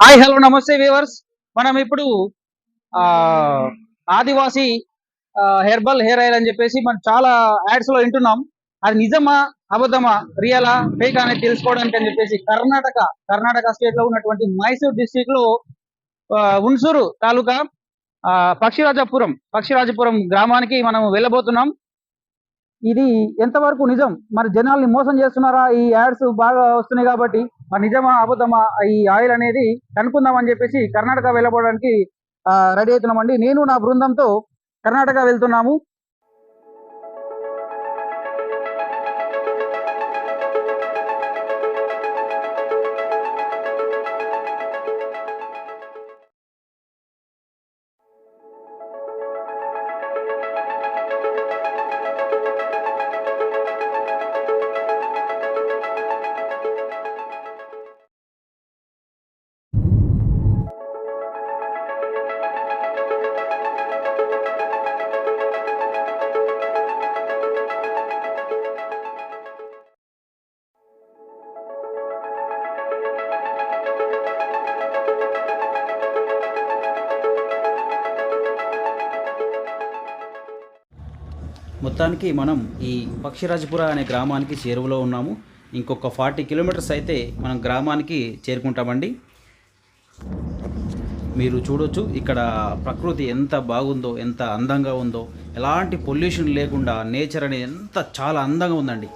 Hi hello నమస్తే viewers మనం ఇప్పుడు ఆదివాసి హెర్బల్ హెయిర్ ఆయిల్ అని చెప్పేసి మనం చాలా యాడ్స్లో వింటున్నాం. అది నిజమా అబద్ధమా రియలా ఫేక్ అనేది తెలుసుకోవడానికి అని చెప్పేసి కర్ణాటక కర్ణాటక స్టేట్లో ఉన్నటువంటి మైసూర్ డిస్టిక్లో ఉన్సూరు తాలూకా పక్షిరాజపురం పక్షిరాజపురం గ్రామానికి మనం వెళ్ళబోతున్నాం. ఇది ఎంతవరకు నిజం? మరి జనాల్ని మోసం చేస్తున్నారా? ఈ యాడ్స్ బాగా వస్తున్నాయి కాబట్టి మరి నిజమా అబద్ధమా? ఈ ఆయిల్ అనేది కనుక్కుందాం అని చెప్పేసి కర్ణాటక వెళ్ళబోవడానికి రెడీ అవుతున్నామండి. నేను నా బృందంతో కర్ణాటక వెళ్తున్నాము. మొత్తానికి మనం ఈ పక్షిరాజపుర అనే గ్రామానికి చేరువలో ఉన్నాము. ఇంకొక ఫార్టీ కిలోమీటర్స్ అయితే మనం గ్రామానికి చేరుకుంటామండి. మీరు చూడొచ్చు ఇక్కడ ప్రకృతి ఎంత బాగుందో ఎంత అందంగా ఉందో ఎలాంటి పొల్యూషన్ లేకుండా నేచర్ అనేది ఎంత చాలా అందంగా ఉందండి.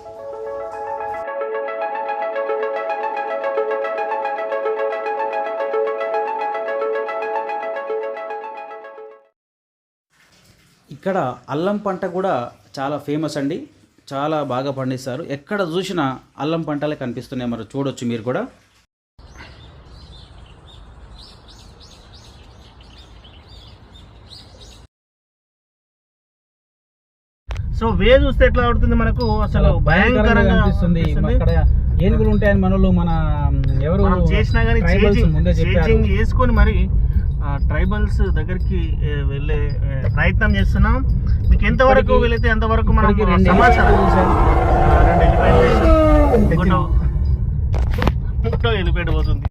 ఇక్కడ అల్లం పంట కూడా చాలా ఫేమస్ అండి. చాలా బాగా పండిస్తారు. ఎక్కడ చూసినా అల్లం పంటలే కనిపిస్తున్నాయి. మరి చూడొచ్చు మీరు కూడా. సో వే చూస్తే ఎట్లా అవుతుంది మనకు? అసలు భయంకరంగా అనిపిస్తుంది. అక్కడ ఏనుగులు ఉంటాయని మనలో మన ఎవరు చేసినా కానీ ముందే చెప్పారు. చేసుకొని మరి ట్రైబల్స్ దగ్గరికి వెళ్ళే ప్రయత్నం చేస్తున్నాం. మీకు ఎంత వరకు ఇప్పటికి- వెళితే ఎంత వరకు మనం ఇప్పటికి రెండు సమాచారం పోతుంది.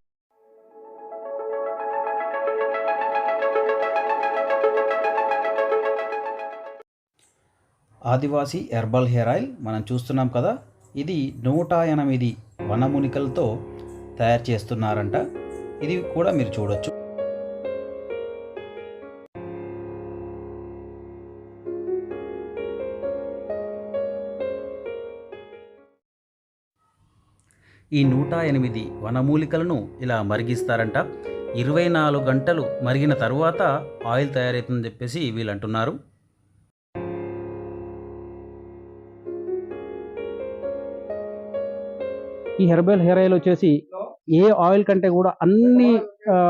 ఆదివాసీ హెర్బల్ హెయిర్ ఆయిల్ మనం చూస్తున్నాం కదా ఇది నూట ఎనిమిది వనమూలికలతో తయారు చేస్తున్నారంట. ఇది కూడా మీరు చూడొచ్చు. ఈ నూట ఎనిమిది వనమూలికలను ఇలా మరిగిస్తారంట. ఇరవై నాలుగు గంటలు మరిగిన తర్వాత ఆయిల్ తయారవుతుందని చెప్పేసి వీళ్ళు అంటున్నారు ఈ హెర్బల్ హెయిర్ ఆయిల్ వచ్చేసి ఏ ఆయిల్ కంటే కూడా అన్ని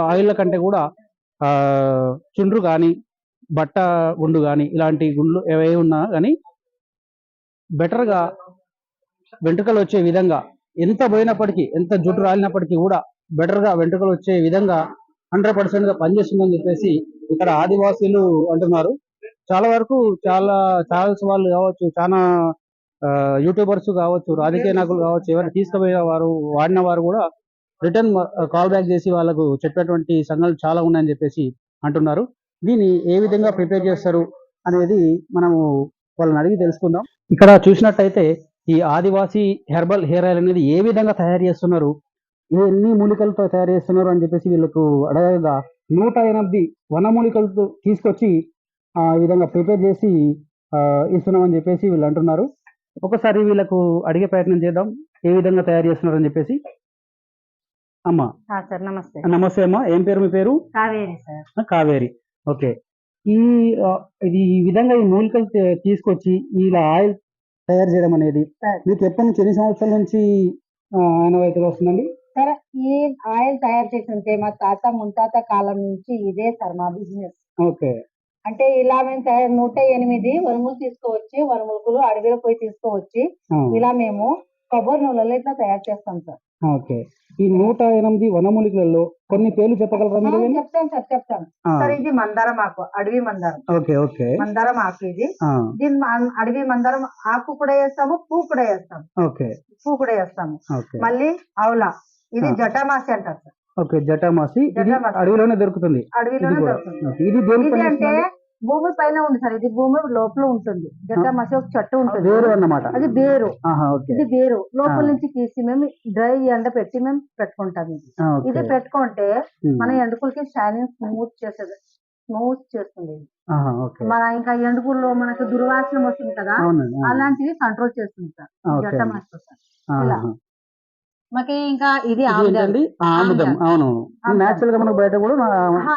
ఆయిల్ కంటే కూడా చుండ్రు కానీ బట్ట గుండు కానీ ఇలాంటి గుండ్లు ఏవే ఉన్నా కానీ బెటర్గా వెంట్రుకలు వచ్చే విధంగా ఎంత పోయినప్పటికీ ఎంత జుట్టు రాలినప్పటికీ కూడా బెటర్గా వెంట్రుకలు వచ్చే విధంగా హండ్రెడ్ పర్సెంట్గా పనిచేస్తుందని చెప్పేసి ఇక్కడ ఆదివాసీలు అంటున్నారు. చాలా వరకు చాలా ఛానల్స్ వాళ్ళు కావచ్చు చాలా యూట్యూబర్స్ కావచ్చు రాజకీయ నాయకులు కావచ్చు ఎవరైనా తీసుకుపోయిన వారు వాడిన వారు కూడా రిటర్న్ కాల్ బ్యాక్ చేసి వాళ్ళకు చెప్పేటువంటి సంఘాలు చాలా ఉన్నాయని చెప్పేసి అంటున్నారు. దీన్ని ఏ విధంగా ప్రిపేర్ చేస్తారు అనేది మనము వాళ్ళని అడిగి తెలుసుకుందాం. ఇక్కడ చూసినట్టయితే ఈ ఆదివాసీ హెర్బల్ హెయిర్ ఆయిల్ అనేది ఏ విధంగా తయారు చేస్తున్నారు? ఏ ఎన్ని మూలికలతో తయారు చేస్తున్నారు అని చెప్పేసి వీళ్ళకు అడగగా నూట ఎనిమిది వన మూలికలతో తీసుకొచ్చి ఆ విధంగా ప్రిపేర్ చేసి ఆ, ఇస్తున్నామని చెప్పేసి వీళ్ళు అంటున్నారు. ఒకసారి వీళ్ళకు అడిగే ప్రయత్నం చేద్దాం. ఏ విధంగా తయారు చేస్తున్నారు అని చెప్పేసి. అమ్మా. సార్ నమస్తే. నమస్తే అమ్మా. ఏం పేరు మీ పేరు? కావేరి సార్. కావేరి. ఓకే. ఈ ఇది ఈ విధంగా ఈ మూలికలు తీసుకొచ్చి ఇలా ఆయిల్ తయారు చేయడం అనేది. మీకు ఎప్పటి నుంచి ఎన్ని సంవత్సరాల నుంచి ఆ, ఆనవాయితీగా వస్తుందండి? సార్ ఈ ఆయిల్ తయారు చేస్తుంటే మా తాత ముత్తాత కాలం నుంచి ఇదే సార్ మా బిజినెస్. ఓకే. అంటే ఇలా మేము తయారు నూట ఎనిమిది వరుములు తీసుకోవచ్చి వరుములు అడవిలో పోయి తీసుకోవచ్చి. ఇలా మేము కొబ్బరి నూనెలో ఇట్లా తయారు చేస్తాం సార్. ఓకే. ఈ నూట ఎనిమిది వనమూలికలలో కొన్ని పేర్లు చెప్పగలరా మీరు చెప్తాను సార్ చెప్తాను. సార్ ఇది మందారం ఆకు అడవి మందారం. Okay okay. మందారం ఆకు ఇది. దీని అడవి మందారం ఆకు కూడా వేస్తాము పువ్వు కూడా వేస్తాము. ఓకే. పువ్వు కూడా వేస్తాము. మళ్ళీ ఆవుల. ఇది. జటామాసి అంటారు సార్. ఓకే జటామాసి. అడవిలోనే దొరుకుతుంది. అడవిలోనే దొరుకుతుంది. ఇది అంటే? భూమి పైన ఉంది సార్. ఇది భూమి లోపల ఉంటుంది. జటామాసి ఒక చెట్టు ఉంటుంది. వేరు అన్నమాట. అది ఓకే. ఇది బేరు లోపల. నుంచి తీసి మేము డ్రై ఎండ పెట్టి మేము పెట్టుకుంటాం ఇది. ఇది పెట్టుకుంటే. మన ఎండుకులకి షైనింగ్ స్మూత్ చేసేది స్మూత్ చేస్తుంది. మన ఇంకా ఎండుకుల్లో మనకి దుర్వాసన వస్తుంది కదా అలాంటివి కంట్రోల్ చేస్తుంది సార్. జటమాసి సార్. ఇలా. మనకి ఇంకా ఇది ఆముదం. అవును. నేచురల్గా మనకు బయట కూడా.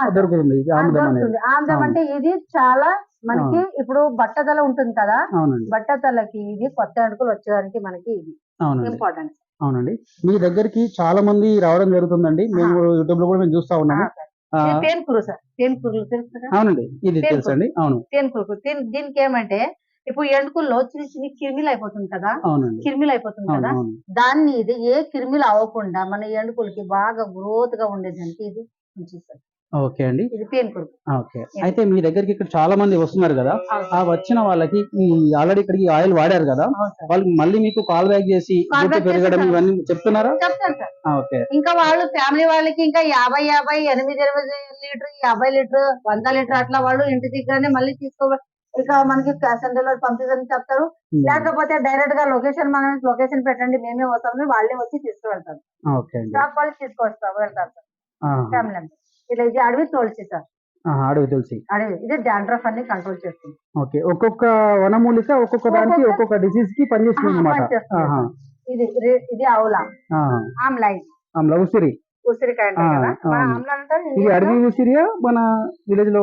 దొరుకుతుంది ఆముదం అనేది. అంటే ఇది చాలా మనకి ఇప్పుడు బట్టతల ఉంటుంది కదా? బట్టతలకి ఇది కొత్త ఎండుకలు వచ్చేదానికి మనకి ఇది ఇంపార్టెంట్ అవునండి. మీ దగ్గరికి చాలా మంది రావడం జరుగుతుందండి. మేము యూట్యూబ్లో కూడా మేము చూస్తా ఉన్నాము. ఆ, తేన్ కురు సార్ తేన్ కురులు తెలుసు కదా అవునండి. ఇది తెలుసండి. అవును. తేన్ కురు దీని- దీనికి ఏమంటే ఇప్పుడు ఎండుకుల్లో చిన్న చిన్న కిరిమిలు అయిపోతుంది కదా? కిరిమిలు అయిపోతుంది కదా? దాన్ని ఇది ఏ కిరిమిలు అవ్వకుండా మన ఎండుకులకి బాగా గ్రోత్గా ఉండేదానికి ఇది ఉంచిస్తారు ఓకే అండి. ఓకే. అయితే మీ దగ్గరికి ఇక్కడ చాలా మంది వస్తున్నారు కదా? ఆ వచ్చిన వాళ్ళకి ఆల్రెడీ ఇక్కడికి ఆయిల్ వాడారు కదా? వాళ్ళకి మళ్ళీ మీకు కాల్ బ్యాక్ చేసి పెరగడం ఇవన్నీ చెప్తున్నారా? ఓకే. ఇంకా వాళ్ళు ఫ్యామిలీ వాళ్ళకి ఇంకా యాభై యాభై ఎనిమిది ఎనిమిది లీటర్ యాభై లీటర్ వంద లీటర్ అట్లా వాళ్ళు ఇంటి దగ్గరనే మళ్ళీ తీసుకో ఇక మనకి క్యాష్ ఆన్ డెలివరీ పంపించని చెప్తారు. ఉమ్, లేకపోతే డైరెక్ట్గా లొకేషన్ మనం లొకేషన్ పెట్టండి మేమే వస్తామని వాళ్ళే వచ్చి తీసుకువెళ్తారు. షాప్ వాళ్ళు తీసుకొస్తారు వెళ్తారు సార్. ఇలా ఇది అడవి తోలిసి సార్. అడవి తులసి అడవి ఇది డాండ్రఫ్ అన్ని కంట్రోల్ చేస్తుంది. ఓకే ఒక్కొక్క వనమూలిక ఒక్కొక్క దానికి ఒక్కొక్క- డిసీజ్కి పనిచేస్తుంది అనమాట. ఇది ఇది ఆవుల. ఆమ్ల ఉసిరి. ఉసిరికాయ ఇది అడవి ఉసిరియా? మన విలేజ్లో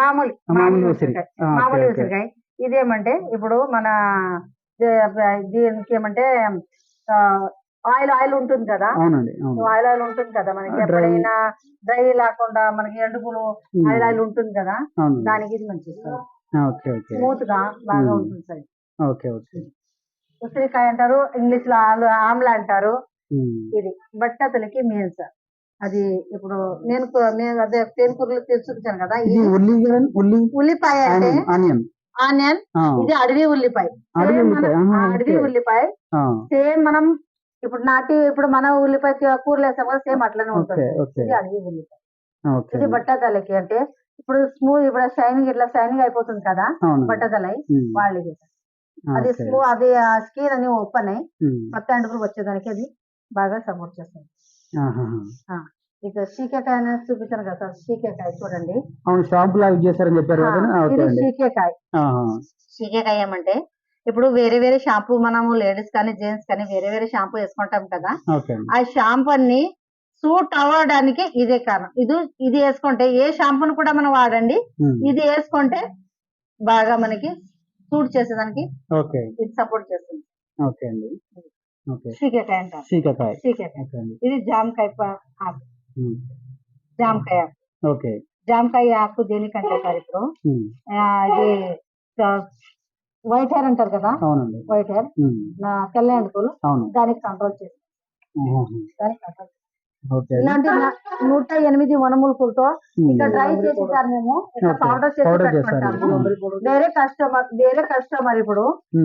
మామూలు మామూలు ఉసిరి ఉసిరికాయ. మామూలు. ఉసిరికాయ. ఇదేమంటే ఇప్పుడు మన దీనికి ఏమంటే ఆయిల్ ఆయిల్ ఉంటుంది కదా? ఆయిల్ ఆయిల్ ఉంటుంది కదా? మనకి. ఎప్పుడైనా డ్రై లేకుండా మనకి ఎండుపులు ఆయిల్ ఆయిల్ ఉంటుంది కదా? దానికి ఇది మంచిది ఓకే స్మూత్గా బాగా. ఉంటుంది సార్. ఉసిరికాయ అంటారు ఇంగ్లీష్లో ఆమ్లా అంటారు. ఇది. బట్టతలకి మెయిన్ సార్ అది ఇప్పుడు నేను అదే తేనెకూరలు కదా ఇది ఉల్లి కదండి? ఉల్లి ఉల్లిపాయ అంటే ఆనియన్ ఇది అడవి ఉల్లిపాయ. అడవి ఉల్లిపాయ, సేమ్ మనం ఇప్పుడు నాటి ఇప్పుడు మన ఉల్లిపాయ కూరలు వేస్తాం కదా సేమ్ అట్లనే ఉంటుంది. ఇది అడవి ఉల్లిపాయ. ఇది బట్టతలకి అంటే ఇప్పుడు స్మూత్ ఇప్పుడు షైనింగ్ ఇట్లా షైనింగ్ అయిపోతుంది కదా బట్టతలై వాళ్ళకి అది. స్మూ అది స్కిన్ అని ఓపెన్ అయ్యి కొత్త అంటుకులు వచ్చేదానికి అది బాగా సపోర్ట్ చేస్తుంది. ఇక సీకాకాయ అనేది చూపించాను కదా సార్ సీకాకాయ చూడండి. అవును షాంపూ లాగా చేస్తారని చెప్పారు ఇది సీకాకాయ ఏమంటే ఇప్పుడు వేరే వేరే షాంపూ మనము లేడీస్ కానీ జెంట్స్ కానీ వేరే వేరే షాంపూ వేసుకుంటాం కదా ఆ షాంపూ అన్ని సూట్ అవ్వడానికి ఇదే కారణం. ఇది ఇది వేసుకుంటే ఏ షాంపూని కూడా మనం వాడండి ఇది వేసుకుంటే బాగా మనకి సూట్ చేసేదానికి ఇది సపోర్ట్ చేస్తుంది. ఓకే అండి. సీకాకాయ అంటారు. సీకాకాయ సీకాకాయ ఇది జామకాయ ఆకు. జామకాయ ఆకు. ఓకే. జామకాయ ఆకు దేనికంటే సార్ ఇప్పుడు? ఇది వైట్ హెయిర్ అంటారు కదా? అవునండి. White hair. ఎండుకలు అవును. దానికి కంట్రోల్ ఆహాహా. దానికి కంట్రోల్ ఇలాంటి నూట ఎనిమిది వనమూలికలతో ఉమ్, ఇంకా డ్రై చేసి సార్ మేము. పౌడర్ చేసి పెట్టుకుంటాము వేరే కస్టమర్ వేరే కస్టమర్ ఇప్పుడు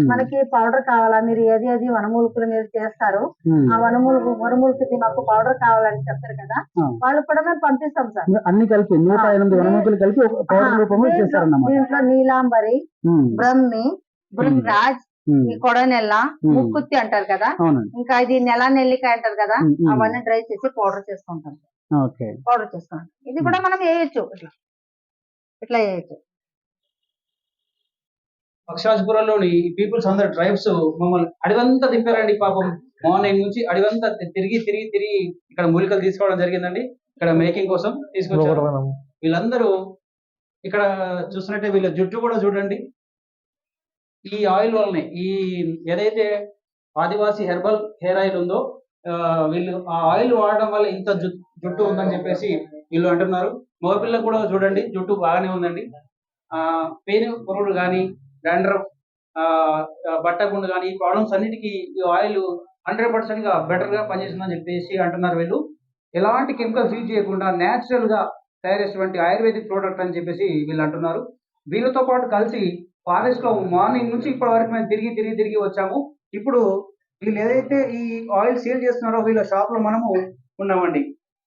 మనకి పౌడర్ కావాలా? మీరు ఏది ఏది వనమూలికలు మీరు చేస్తారు. ఆ వనమూలిక వనమూలికకి మాకు పౌడర్ కావాలని చెప్తారు కదా. వాళ్ళు కూడా మేము పంపిస్తాం సార్. అన్ని కలిపి నూట ఎనిమిది వనముకలు కలిపి ఒక పౌడర్ ఆ, రూపంలో దీంట్లో- చేస్తారన్నమాట. దీంట్లో నీలాంబరి బ్రహ్మి బృంగరాజ్ కొడనెల్ల ఉమ్. ముక్కుత్తి అంటారు కదా? ఇంకా ఇది నెల నెల్లికాయ అంటారు కదా. అవన్నీ డ్రై చేసి పౌడర్ చేసుకుంటాం. ఓకే. పౌడర్ చేసుకుంటాం. ఇది కూడా మనం వేయొచ్చు. ఇట్లా. ఇట్లా వేయొచ్చు. పక్షరాజపురంలోని పీపుల్స్ అందరు ట్రైబ్స్ మమ్మల్ని అడవంతా తిప్పారండి పాపం. మార్నింగ్ నుంచి అడవంతా తిరిగి తిరిగి తిరిగి ఇక్కడ మూలికలు తీసుకోవడం జరిగిందండి. ఇక్కడ మేకింగ్ కోసం తీసుకొచ్చారు. వీళ్ళందరూ ఇక్కడ చూస్తున్నట్టే వీళ్ళ జుట్టు కూడా చూడండి. ఈ ఆయిల్ వల్లనే ఈ ఏదైతే ఆదివాసి హెర్బల్ హెయిర్ ఆయిల్ ఉందో ఆ, వీళ్ళు ఆ ఆయిల్ వాడడం వల్ల ఇంత జుట్టు ఉందని చెప్పేసి వీళ్ళు అంటున్నారు. మగపిల్లలకు కూడా చూడండి జుట్టు బాగానే ఉందండి. ఆ పేను కానీ డాండ్రఫ్ ఆ, బట్ట గుండు కానీ ఈ ప్రాబ్లమ్స్ అన్నిటికీ ఈ ఆయిల్ హండ్రెడ్ పర్సెంట్గా బెటర్ పనిచేస్తుందని చెప్పేసి అంటున్నారు వీళ్ళు. ఎలాంటి కెమికల్స్ యూజ్ చేయకుండా న్యాచురల్గా తయారేసినటువంటి ఆయుర్వేదిక్ ప్రోడక్ట్ అని చెప్పేసి వీళ్ళు అంటున్నారు. వీళ్ళతో పాటు కలిసి ఫారెస్ట్లో మార్నింగ్ నుంచి ఇప్పటి వరకు మేము తిరిగి తిరిగి తిరిగి వచ్చాము. ఇప్పుడు వీళ్ళు ఏదైతే ఈ ఆయిల్ సేల్ చేస్తున్నారో వీళ్ళ షాప్లో మనము ఉన్నామండి.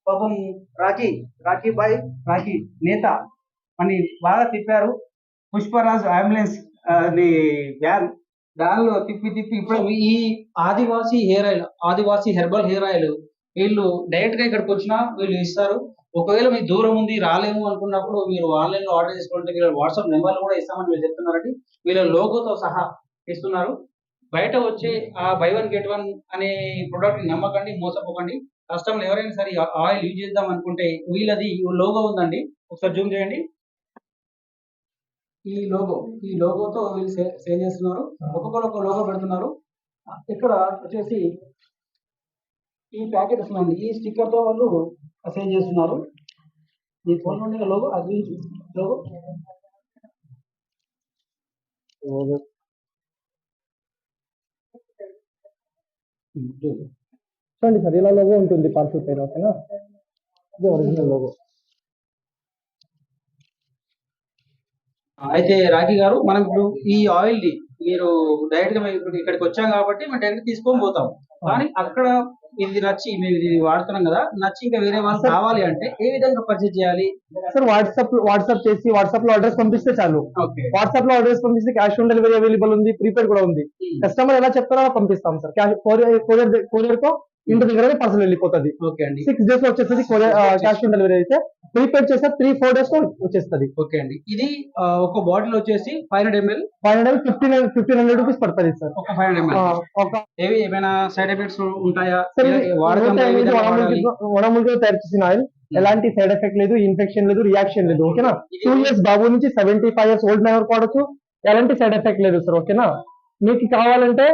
పాపం రాఖీ రాఖీ బాయ్ రాఖీ నేత అని బాగా తిప్పారు. పుష్పరాజ్ అంబులెన్స్ని వ్యాన్ వ్యాన్లో తిప్పి తిప్పి ఇప్పుడు ఈ Adivasi hair oil Adivasi herbal hair oil వీళ్ళు డైరెక్ట్గా ఇక్కడికి వచ్చినా వీళ్ళు ఇస్తారు. ఒకవేళ మీ దూరం ఉంది రాలేము అనుకున్నప్పుడు మీరు ఆన్లైన్లో ఆర్డర్ చేసుకుంటే వీళ్ళ వాట్సాప్ నెంబర్లు కూడా ఇస్తామని మీరు చెప్తున్నారండి. వీళ్ళ లోగోతో సహా ఇస్తున్నారు. బయట వచ్చే ఆ బై వన్ గెట్ వన్ అనే ప్రొడక్ట్ నమ్మకండి మోసపోకండి. కస్టమర్లు ఎవరైనా సరే ఆయిల్ యూజ్ చేద్దాం అనుకుంటే వీళ్ళది లోగో ఉందండి. ఒకసారి జూమ్ చేయండి. ఈ లోగో ఈ లోగోతో వీళ్ళు సేల్ చేస్తున్నారు. ఒక్కొక్కరు ఒక లోగో పెడుతున్నారు. ఇక్కడ వచ్చేసి ఈ ప్యాకెట్ వస్తుందండి. ఈ స్టిక్కర్తో వాళ్ళు సేల్ చేస్తున్నారు. ఈ ఫోన్ నుండి లోగో అది లోగో. చూడండి సార్ ఇలా లోగో ఉంటుంది పార్సల్ పైన ఓకేనా? ఇది ఒరిజినల్ లోగో. అయితే రాఖీ గారు మనం ఇప్పుడు ఈ ఆయిల్ని మీరు డైరెక్ట్గా ఇప్పుడు ఇక్కడికి వచ్చాం కాబట్టి మేము డైరెక్ట్ తీసుకొని పోతాం. కానీ అక్కడ ఇది నచ్చి మేము ఇది వాడుతున్నాం కదా నచ్చి ఇంకా వేరే వాళ్ళు కావాలి అంటే ఏ విధంగా పర్చేజ్ చేయాలి? సార్ వాట్సాప్ వాట్సాప్ చేసి వాట్సాప్లో అడ్రస్ పంపిస్తే చాలు. ఓకే. వాట్సాప్లో అడ్రస్ పంపిస్తే క్యాష్ ఆన్ డెలివరీ అవైలబుల్ ఉంది ప్రీపెయిడ్ కూడా ఉంది. కస్టమర్ ఎలా చెప్తారో అలా పంపిస్తాం సార్. క్యాష్ కొరియర్ కొరియర్తో ఇంటి దగ్గర పార్సల్ వెళ్ళిపోతుంది. ఓకే అండి. సిక్స్ డేస్లో వచ్చేస్తుంది క్యాష్ ఆన్ డెలివరీ అయితే ప్రీపెయిడ్ చేస్తే త్రీ ఫోర్ డేస్లో వచ్చేస్తుంది. ఓకే అండి. ఇది ఒక బాటిల్ వచ్చేసి five hundred ML five hundred fifteen fifteen hundred rupees పడుతుంది సార్ ఒక ఫైవ్ హండ్రెడ్ ఎంఎల్ ఏవి ఏమైనా సైడ్ ఎఫెక్ట్స్ ఉంటాయా? వడములతో తయారు చేసిన ఆయిల్ ఎలాంటి సైడ్ ఎఫెక్ట్ లేదు ఇన్ఫెక్షన్ లేదు రియాక్షన్ లేదు ఓకేనా టూ ఇయర్స్ బాబు నుంచి seventy five years old man వరకు వాడచ్చు. ఎలాంటి సైడ్ ఎఫెక్ట్ లేదు సార్ ఓకేనా మీకు కావాలంటే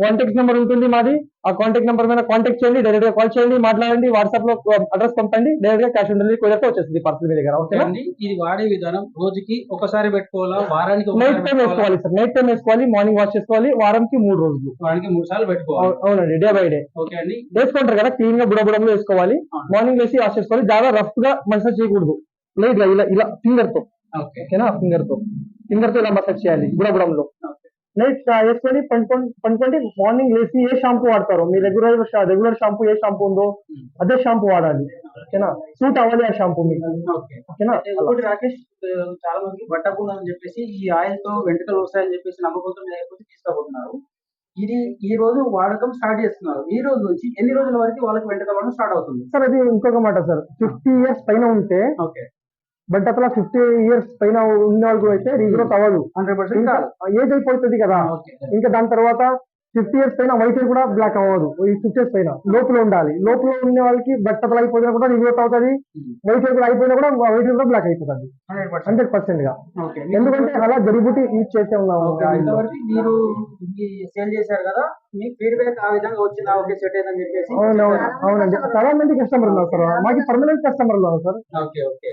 కాంటాక్ట్ నెంబర్ ఉంటుంది మాది. ఆ కాంటాక్ట్ నెంబర్ మీద కాంటాక్ట్ చేయండి డైరెక్ట్గా కాల్ చేయండి మాట్లాడండి వాట్సాప్లో అడ్రస్ పంపండి డైరెక్ట్గా క్యాష్ ఆన్ డెలివరీ కొరియర్ వచ్చేస్తుంది పార్సల్ మీ దగ్గర ఓకే అండి ఇది వాడే విధానం. రోజుకి ఒకసారి పెట్టుకోవాలా? వారానికి నైట్ టైం? వేసుకోవాలి సార్ నైట్ టైం వేసుకోవాలి మార్నింగ్ వాష్ చేసుకోవాలి వారానికి మూడు రోజులు. వారానికి మూడు సార్లు పెట్టుకోవాలి. అవు- అవునండి డే బై డే ఓకే అండి. వేసుకుంటారు కదా క్లీన్గా బుడబుడంలో వేసుకోవాలి. మార్నింగ్ వేసి వాష్ చేసుకోవాలి. చాలా రఫ్గా మసాజ్ చేయకూడదు. గా ఇలా ఇలా ఫింగర్తో. ఓకే. ఓకేనా? ఫింగర్తో. ఫింగర్తో ఇలా మసాజ్ చేయాలి బుడబుడంలో నైట్ వేసుకొని పండుకొని పండుకోండి మార్నింగ్ లేచి ఏ షాంపూ వాడతారో? మీ రెగ్యులర్ రెగ్యులర్ షాంపూ ఏ షాంపూ ఉందో అదే షాంపూ వాడాలి. ఓకేనా? సూట్ అవ్వాలి ఆ షాంపూ మీకు. ఓకే. ఓకేనా? ఇంకోటి రాకేష్ చాలా మందికి బట్టకుండా అని చెప్పేసి ఈ ఆయిల్తో వెంట్రుకలు వస్తాయని చెప్పేసి నమ్మకంతో లేకపోతే తీసుకోబోతున్నారు ఇది ఈ రోజు వాడకం స్టార్ట్ చేస్తున్నారు. ఈ రోజు నుంచి ఎన్ని రోజుల వరకు వాళ్ళకి వెంట్రుకలు వాడడం స్టార్ట్ అవుతుంది? సార్ అది ఇంకొక మాట సార్. ఫిఫ్టీ ఇయర్స్ పైన ఉంటే ఓకే. బట్ అట్లా ఫిఫ్టీ ఇయర్స్ పైన ఉన్న వాళ్ళకి అయితే రీగ్రోత్ అవ్వదు. హండ్రెడ్ పర్సెంట్ ఏజ్ అయిపోతుంది కదా. ఇంకా దాని తర్వాత ఫిఫ్టీ ఇయర్స్ పైన వైట్ హెయిర్ కూడా బ్లాక్ అవ్వదు. ఈ ఫిఫ్టీ ఇయర్స్ పైన లోపల ఉండాలి. లోపల ఉన్న వాళ్ళకి బట్టలు అయిపోయినా కూడా రిగ్రోత్ అవుతుంది. వైట్ హెయిర్ కూడా అయిపోయినా కూడా వైట్ హెయిర్ కూడా బ్లాక్ అయిపోతుంది. Hundred percent. గా. ఎందుకంటే అలా జడిబుటి యూజ్ చేసే ఉన్నాము మీరు సేల్ చేశారు కదా మీ ఫీడ్బ్యాక్ ఆ విధంగా వచ్చిందా? ఓకే సెట్ అయిందని చెప్పేసి? అవునవును అవునండి. చాలా మంది కస్టమర్ ఉన్నారు సార్ మాకు పర్మనెంట్ కస్టమర్ ఉన్నారు సార్ ఓకే ఓకే.